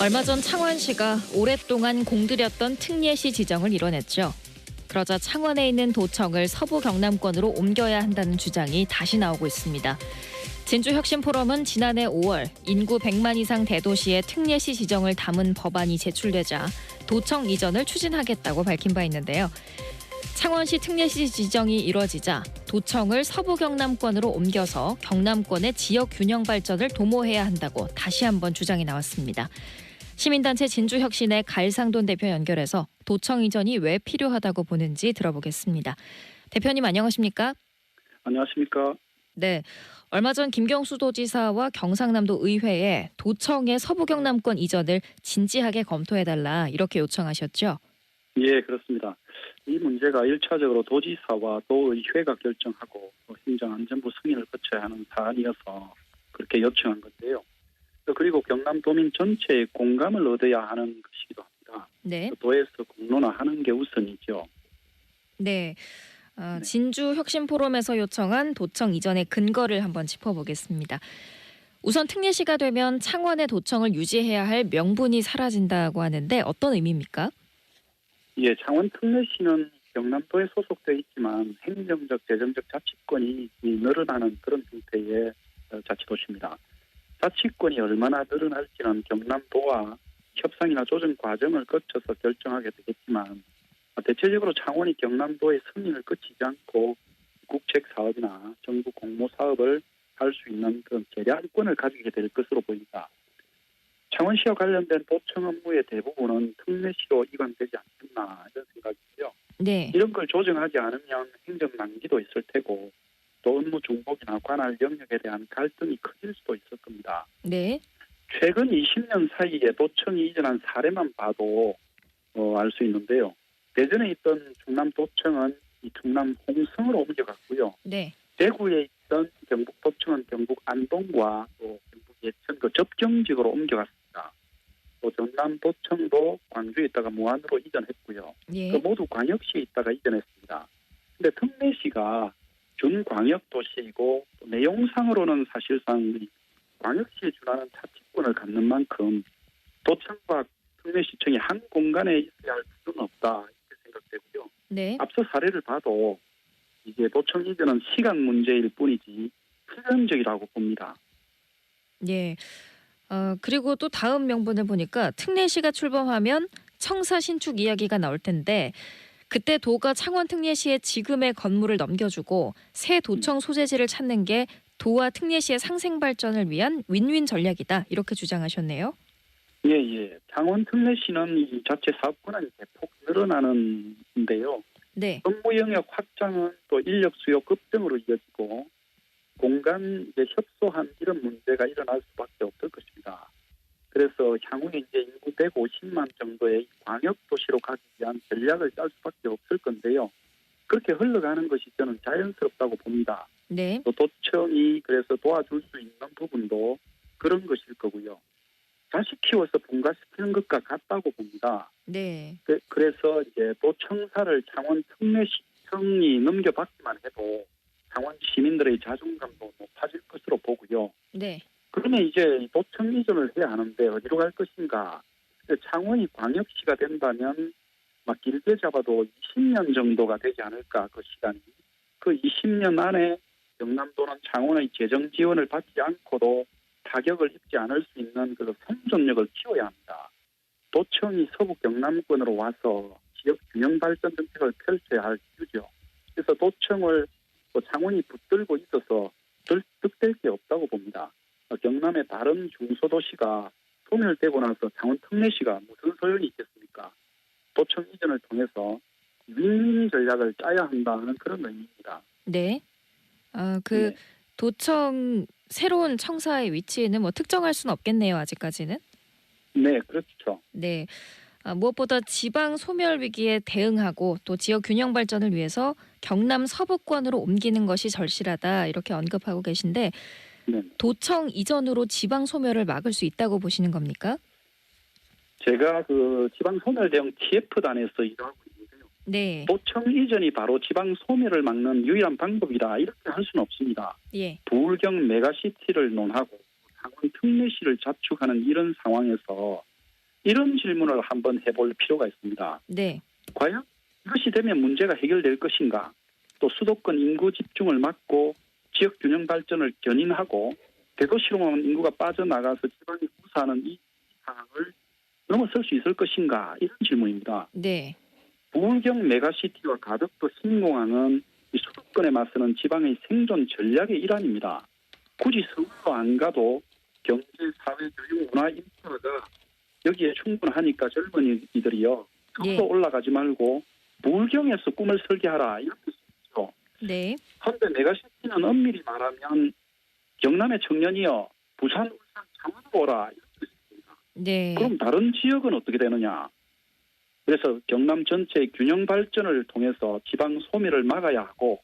얼마 전 창원시가 오랫동안 공들였던 특례시 지정을 이뤄냈죠. 그러자 창원에 있는 도청을 서부 경남권으로 옮겨야 한다는 주장이 다시 나오고 있습니다. 진주혁신포럼은 지난해 5월 인구 100만 이상 대도시의 특례시 지정을 담은 법안이 제출되자 도청 이전을 추진하겠다고 밝힌 바 있는데요. 창원시 특례시 지정이 이뤄지자 도청을 서부 경남권으로 옮겨서 경남권의 지역 균형 발전을 도모해야 한다고 다시 한번 주장이 나왔습니다. 시민단체 진주혁신의 갈상돈 대표 연결해서 도청 이전이 왜 필요하다고 보는지 들어보겠습니다. 대표님 안녕하십니까? 안녕하십니까. 네. 얼마 전 김경수 도지사와 경상남도 의회에 도청의 서부 경남권 이전을 진지하게 검토해달라 이렇게 요청하셨죠. 예, 그렇습니다. 이 문제가 1차적으로 도지사와 도의회가 결정하고 또 행정안전부 승인을 거쳐야 하는 사안이어서 그렇게 요청한 건데요. 또 그리고 경남 도민 전체의 공감을 얻어야 하는 것이기도 합니다. 네. 도에서 공론화하는 게 우선이죠. 네. 어, 네. 진주 혁신 포럼에서 요청한 도청 이전의 근거를 한번 짚어보겠습니다. 우선 특례시가 되면 창원의 도청을 유지해야 할 명분이 사라진다고 하는데 어떤 의미입니까? 예, 창원 특례시는 경남도에 소속돼 있지만 행정적, 재정적 자치권이 이 늘어나는 그런 형태의 어, 자치도시입니다. 자치권이 얼마나 늘어날지는 경남도와 협상이나 조정 과정을 거쳐서 결정하게 되겠지만 어, 대체적으로 창원이 경남도의 승인을 거치지 않고 국책 사업이나 정부 공모 사업을 할 수 있는 그런 계량권을 가지게 될 것으로 보입니다. 창원시와 관련된 도청 업무의 대부분은 특례시로 이관되지 않겠나 이런 생각이고요. 네. 이런 걸 조정하지 않으면 행정 낭비도 있을 테고 또 업무 중복이나 관할 영역에 대한 갈등이 커질 수도 있을 겁니다. 네. 최근 20년 사이에 도청이 이전한 사례만 봐도 어, 알 수 있는데요. 대전에 있던 충남도청은 이 충남 홍성으로 옮겨갔고요. 네. 대구에 있던 경북 도청은 경북 안동과 또 경북 예천 그 접경지구로 옮겨갔습니다. 또 전남 도청도 광주에 있다가 무안으로 이전했고요. 예. 그 모두 광역시에 있다가 이전했습니다. 근데 특례시가 준광역 도시이고 또 내용상으로는 사실상 이 광역시에 준하는 자치권을 갖는 만큼 도청과 특례시청이 한 공간에 있어야 할 필요는 없다 이렇게 생각되고요. 네. 앞서 사례를 봐도 이게 도청 이전은 시간 문제일 뿐이지 필연적이라고 봅니다. 예. 어, 그리고 또 다음 명분을 보니까 특례시가 출범하면 청사 신축 이야기가 나올 텐데 그때 도가 창원 특례시에 지금의 건물을 넘겨주고 새 도청 소재지를 찾는 게 도와 특례시의 상생 발전을 위한 윈윈 전략이다 이렇게 주장하셨네요. 예, 예. 창원 특례시는 이 자체 사업 권한이 대폭 늘어나는데요. 네. 업무 영역 확장은 또 인력 수요 급등으로 이어지고 공간 이제 협소한 이런 문제가 일어날 수밖에 없을 것입니다. 그래서 향후에 이제 인구 150만 정도의 광역 도시로 가기 위한 전략을 짤 수밖에 없을 건데요. 그렇게 흘러가는 것이 저는 자연스럽다고 봅니다. 네. 또 도청이 그래서 도와줄 수 있는 부분도 그런 것일 거고요. 자식 키워서 분가시키는 것과 같다고 봅니다. 네. 그, 그래서 이제 도청사를 창원 특례시청이 넘겨받기만 해도 창원 시민들의 자존감도 높아질 것으로 보고요. 네. 그러면 이제 도청 이전을 해야 하는데 어디로 갈 것인가? 창원이 광역시가 된다면 막 길게 잡아도 20년 정도가 되지 않을까 그 시간이. 그 20년 안에 경남도는 창원의 재정 지원을 받지 않고도 타격을 입지 않을 수 있는 그 생존력을 키워야 합니다. 도청이 서부 경남권으로 와서 지역 균형 발전 정책을 펼쳐야 할 이유죠. 그래서 도청을 또 창원이 붙들고 있어서 덜 득될 게 없다고 봅니다. 어, 경남의 다른 중소도시가 소멸되고 나서 창원 특례시가 무슨 소용이 있겠습니까? 도청 이전을 통해서 윈윈 전략을 짜야 한다는 그런 의미입니다. 네. 아, 그 네. 도청 새로운 청사의 위치는 뭐 특정할 수는 없겠네요 아직까지는. 네, 그렇죠. 네. 아, 무엇보다 지방 소멸 위기에 대응하고 또 지역 균형 발전을 위해서 경남 서부권으로 옮기는 것이 절실하다 이렇게 언급하고 계신데 네. 도청 이전으로 지방 소멸을 막을 수 있다고 보시는 겁니까? 제가 그 지방 소멸 대응 TF단에서 일하고 있는데요. 네. 도청 이전이 바로 지방 소멸을 막는 유일한 방법이다. 이렇게 할 수는 없습니다. 예. 부울경 메가시티를 논하고 강원 특례시를 자축하는 이런 상황에서 이런 질문을 한번 해볼 필요가 있습니다. 네. 과연 이것이 되면 문제가 해결될 것인가? 또 수도권 인구 집중을 막고 지역 균형 발전을 견인하고 대도시로만 인구가 빠져나가서 지방이 후사하는 이 상황을 넘어설 수 있을 것인가? 이런 질문입니다. 네. 부울경 메가시티와 가덕도 신공항은 이 수도권에 맞서는 지방의 생존 전략의 일환입니다. 굳이 서울로 안 가도 경제, 사회, 교육, 문화 인프라가 여기에 충분하니까 젊은이들이요. 서울로 예. 올라가지 말고 부울경에서 꿈을 설계하라 뜻이죠. 네. 그런데 메가시티는 엄밀히 말하면 경남의 청년이요. 부산, 울산, 창원으로 오라. 네. 그럼 다른 지역은 어떻게 되느냐? 그래서 경남 전체의 균형 발전을 통해서 지방 소멸을 막아야 하고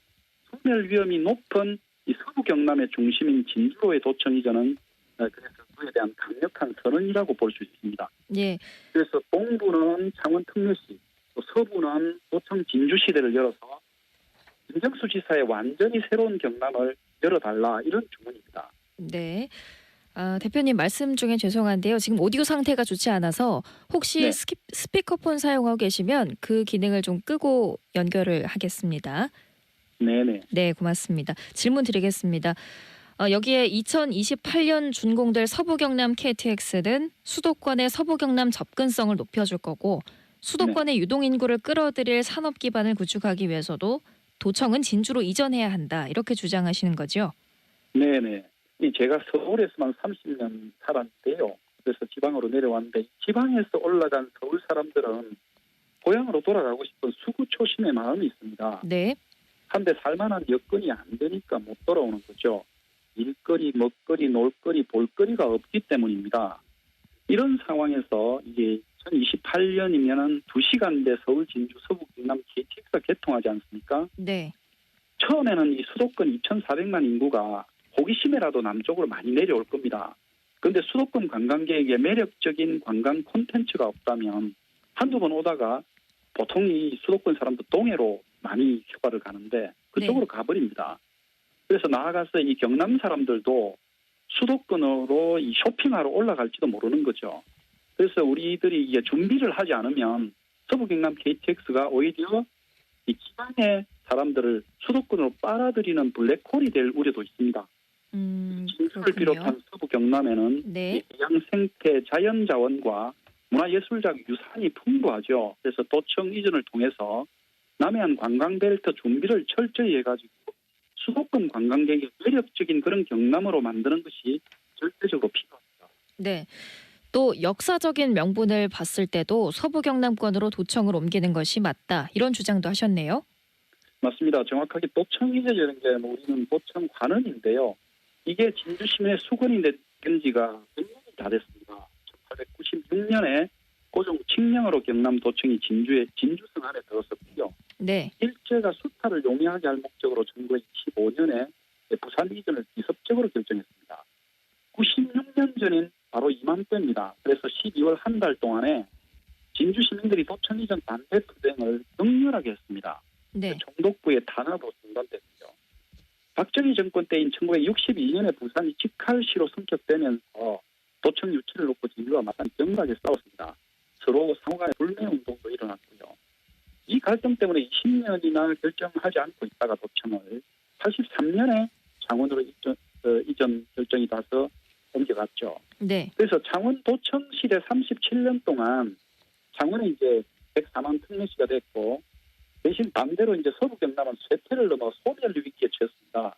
소멸 위험이 높은 이 서부 경남의 중심인 진주로의 도청 이전은 어, 그래서 그에 대한 강력한 선언이라고 볼 수 있습니다. 예. 그래서 동부는 창원 특례시, 또 서부는 도청 진주 시대를 열어서 김정수 지사의 완전히 새로운 경남을 열어달라 이런 주문입니다. 네. 아, 대표님 말씀 중에 죄송한데요. 지금 오디오 상태가 좋지 않아서 혹시 네. 스키, 스피커폰 사용하고 계시면 그 기능을 좀 끄고 연결을 하겠습니다. 네네. 네, 고맙습니다. 질문 드리겠습니다. 어, 여기에 2028년 준공될 서부 경남 KTX는 수도권의 서부 경남 접근성을 높여줄 거고 수도권의 유동 인구를 끌어들일 산업 기반을 구축하기 위해서도 도청은 진주로 이전해야 한다 이렇게 주장하시는 거죠. 네네. 이 제가 서울에서만 30년 살았는데요. 그래서 지방으로 내려왔는데 지방에서 올라간 서울 사람들은 고향으로 돌아가고 싶은 수구 초심의 마음이 있습니다. 네, 한데 살만한 여건이 안 되니까 못 돌아오는 거죠. 일거리, 먹거리, 놀거리, 볼거리가 없기 때문입니다. 이런 상황에서 이게 2028년이면은 2시간대 서울, 진주, 서북, 경남 KTX가 개통하지 않습니까? 네, 처음에는 이 수도권 2,400만 인구가 호기심에라도 남쪽으로 많이 내려올 겁니다. 그런데 수도권 관광객에게 매력적인 관광 콘텐츠가 없다면 한두 번 오다가 보통 이 수도권 사람도 동해로 많이 휴가를 가는데 그쪽으로 가버립니다. 그래서 나아가서 이 경남 사람들도 수도권으로 이 쇼핑하러 올라갈지도 모르는 거죠. 그래서 우리들이 이게 준비를 하지 않으면 서부 경남 KTX가 오히려 이 지방의 사람들을 수도권으로 빨아들이는 블랙홀이 될 우려도 있습니다. 음, 진주를. 비롯한 서부 경남에는 네, 이 해양 생태 자연 자원과 문화예술적 유산이 풍부하죠. 그래서 도청 이전을 통해서 남해안 관광벨트 준비를 철저히 해가지고 수도권 관광객의 매력적인 그런 경남으로 만드는 것이 절대적으로 필요합니다. 네. 또 역사적인 명분을 봤을 때도 서부 경남권으로 도청을 옮기는 것이 맞다 이런 주장도 하셨네요. 맞습니다. 정확하게 도청 이전이라는 게 뭐 우리는 도청 관원인데요. 이게 진주 시민의 수건이 된 지가 100년이 다 됐습니다. 1896년에 고종 칙령으로 경남 도청이 진주에 진주성 안에 들어섰고요. 네, 일제가 수탈을 용이하게 할 목적으로 1925년에 부산 이전을 기습적으로 결정했습니다. 96년 전인 바로 이맘때입니다. 그래서 12월 한 달 동안에 진주 시민들이 도청 이전 반대 투쟁을 격렬하게 했습니다. 네, 총독부의 탄압으로 중단됐죠. 박정희 정권 때인 1962년에 부산이 직할시로 성격되면서 도청 유치를 놓고 진주와 마산 경각에 싸웠습니다. 서로 상호간의 불매 운동도 일어났고요. 이 갈등 때문에 20년이나 결정하지 않고 있다가 도청을 83년에 창원으로 이전, 어, 이전 결정이 나서 옮겨갔죠. 네, 그래서 창원 도청 시대 37년 동안 창원은 이제 104만 특례시가 됐고 대신 반대로 이제 서부 경남은 쇠퇴를 넘어 소멸 위기에 처했습니다.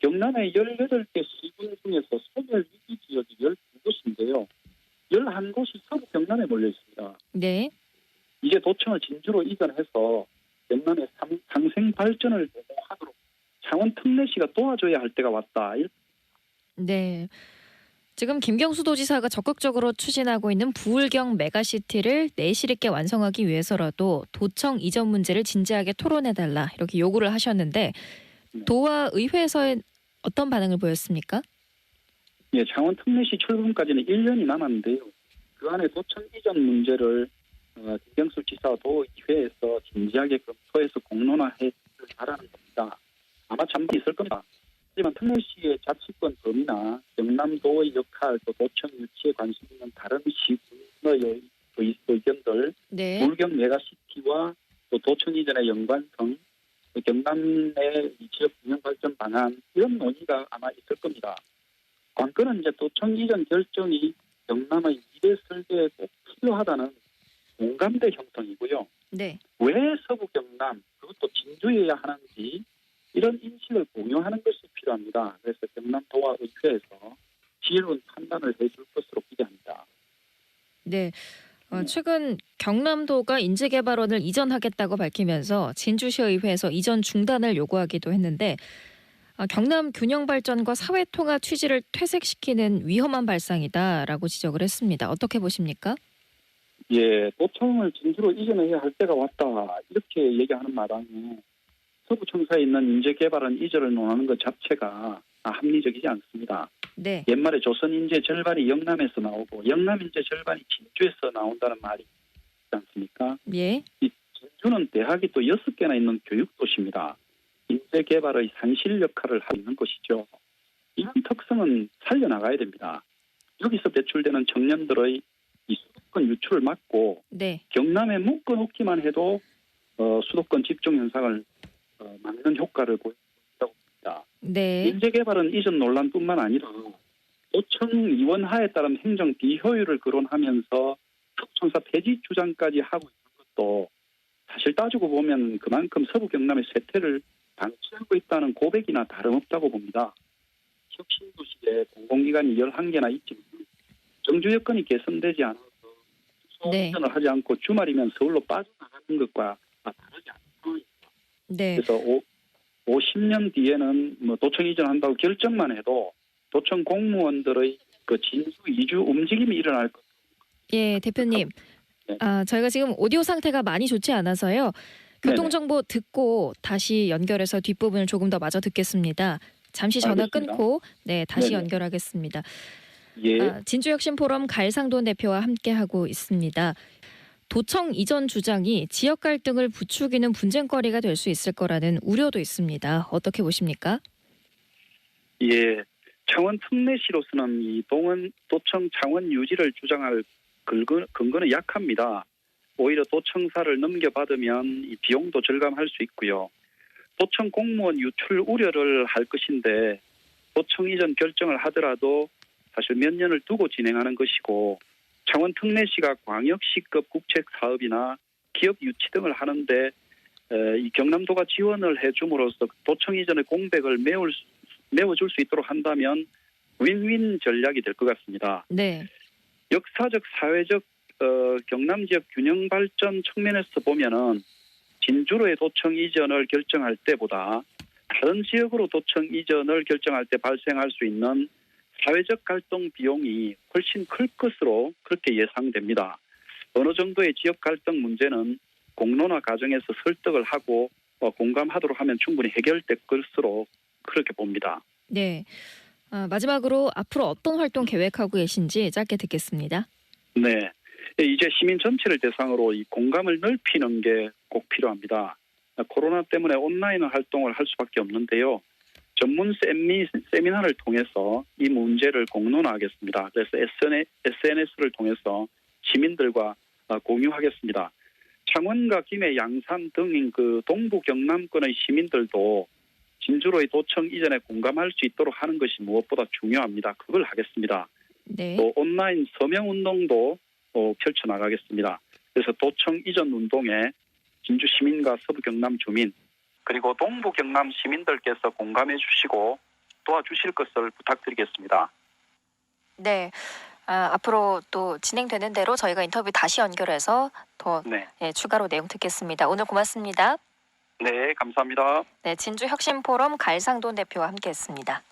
경남의 18개 시군 중에서 소멸 위기 지역이 12곳인데요. 11곳이 서부 경남에 몰려 있습니다. 네, 이제 도청을 진주로 이전해서 경남의 상- 상생 발전을 도모하도록 창원 특례시가 도와줘야 할 때가 왔다. 네. 지금 김경수 도지사가 적극적으로 추진하고 있는 부울경 메가시티를 내실 있게 완성하기 위해서라도 도청 이전 문제를 진지하게 토론해달라 이렇게 요구를 하셨는데 네. 도와 의회에서의 어떤 반응을 보였습니까? 예, 창원 특례시 출범까지는 1년이 남았는데요. 그 안에 도청 이전 문제를 어, 김경수 지사와 도의회에서 진지하게 검토해서 공론화해 바라는 겁니다. 아마 찬반이 있을 겁니다. 하지만 특례시의 자치권 범위나 경남도의 역할 또 도청 유치에 관심 있는 다른 시군의 메가시티와 또 도청 이전의 연관성, 또 경남의 이 지역 균형 발전 방안 이런 논의가 아마 있을 겁니다. 관건은 이제 도청 이전 결정이 경남의 미래 설계에 꼭 필요하다는 공감대 형성이고요. 네. 왜 서부 경남 그것도 진주여야 하는지 이런 인식을 공유하는 것이 필요합니다. 그래서 경남도와 의회에서 지혜로운 판단을 해줄 것으로 기대합니다. 네. 어, 네. 최근 경남도가 인재개발원을 이전하겠다고 밝히면서 진주시의회에서 이전 중단을 요구하기도 했는데 아, 경남 균형 발전과 사회 통합 취지를 퇴색시키는 위험한 발상이다라고 지적을 했습니다. 어떻게 보십니까? 예, 도청을 진주로 이전해야 할 때가 왔다 이렇게 얘기하는 마당에 서구청사에 있는 인재개발은 이전을 논하는 것 자체가 합리적이지 않습니다. 네. 옛말에 조선 인재 절반이 영남에서 나오고 영남 인재 절반이 진주에서 나온다는 말이 있지 않습니까? 예. 이 진주는 대학이 또 여섯 개나 있는 교육 도시입니다. 인재 개발의 산실 역할을 하고 있는 것이죠. 이런 특성은 살려나가야 됩니다. 여기서 배출되는 청년들의 이 수도권 유출을 막고 네. 경남에 묶어놓기만 해도 어, 수도권 집중 현상을 어, 막는 효과를 보인다고 봅니다. 네. 인재 개발은 이전 논란뿐만 아니라 도청 이원화에 따른 행정 비효율을 거론하면서 특촌사 폐지 주장까지 하고 있는 것도 사실 따지고 보면 그만큼 서부 경남의 쇠퇴를 방치하고 있다는 고백이나 다름없다고 봅니다. 혁신도시에 공공기관이 11개나 있지만 정주 여건이 개선되지 않아서 네. 소이전을 하지 않고 주말이면 서울로 빠져나가는 것과 다르지 않은 상황입니다. 네. 그래서 오, 50년 뒤에는 뭐 도청 이전한다고 결정만 해도 도청 공무원들의 그 진수 이주 움직임이 일어날 것. 예, 대표님. 네. 아, 저희가 지금 오디오 상태가 많이 좋지 않아서요. 교통 정보 듣고 다시 연결해서 뒷부분을 조금 더 마저 듣겠습니다. 잠시 전화 알겠습니다. 끊고 네, 다시 네네. 연결하겠습니다. 예, 아, 진주혁신포럼 갈상돈 대표와 함께 하고 있습니다. 도청 이전 주장이 지역 갈등을 부추기는 분쟁거리가 될 수 있을 거라는 우려도 있습니다. 어떻게 보십니까? 예. 창원 특례시로서는 이 동원 도청 창원 유지를 주장할 근거, 근거는 약합니다. 오히려 도청사를 넘겨받으면 이 비용도 절감할 수 있고요. 도청 공무원 유출 우려를 할 것인데 도청 이전 결정을 하더라도 사실 몇 년을 두고 진행하는 것이고 창원 특례시가 광역시급 국책 사업이나 기업 유치 등을 하는데 에, 이 경남도가 지원을 해줌으로써 도청 이전의 공백을 메울 수, 메워줄 수 있도록 한다면 윈윈 전략이 될 것 같습니다. 네. 역사적 사회적 어, 경남 지역 균형 발전 측면에서 보면은 진주로의 도청 이전을 결정할 때보다 다른 지역으로 도청 이전을 결정할 때 발생할 수 있는 사회적 갈등 비용이 훨씬 클 것으로 그렇게 예상됩니다. 어느 정도의 지역 갈등 문제는 공론화 과정에서 설득을 하고 어, 공감하도록 하면 충분히 해결될 것으로 그렇게 봅니다. 네. 아, 마지막으로 앞으로 어떤 활동 계획하고 계신지 짧게 듣겠습니다. 네. 이제 시민 전체를 대상으로 이 공감을 넓히는 게 꼭 필요합니다. 코로나 때문에 온라인 활동을 할 수밖에 없는데요. 전문 세미, 세미나를 통해서 이 문제를 공론화하겠습니다. 그래서 SNS를 통해서 시민들과 어, 공유하겠습니다. 창원과 김해, 양산 등인 그 동부 경남권의 시민들도 진주로의 도청 이전에 공감할 수 있도록 하는 것이 무엇보다 중요합니다. 그걸 하겠습니다. 네. 또 온라인 서명 운동도 어, 펼쳐 나가겠습니다. 그래서 도청 이전 운동에 진주 시민과 서부 경남 주민 그리고 동부 경남 시민들께서 공감해 주시고 도와주실 것을 부탁드리겠습니다. 네. 아, 앞으로 또 진행되는 대로 저희가 인터뷰 다시 연결해서 더 네, 예, 추가로 내용 듣겠습니다. 오늘 고맙습니다. 네 감사합니다. 네, 진주 혁신 포럼 갈상돈 대표와 함께했습니다.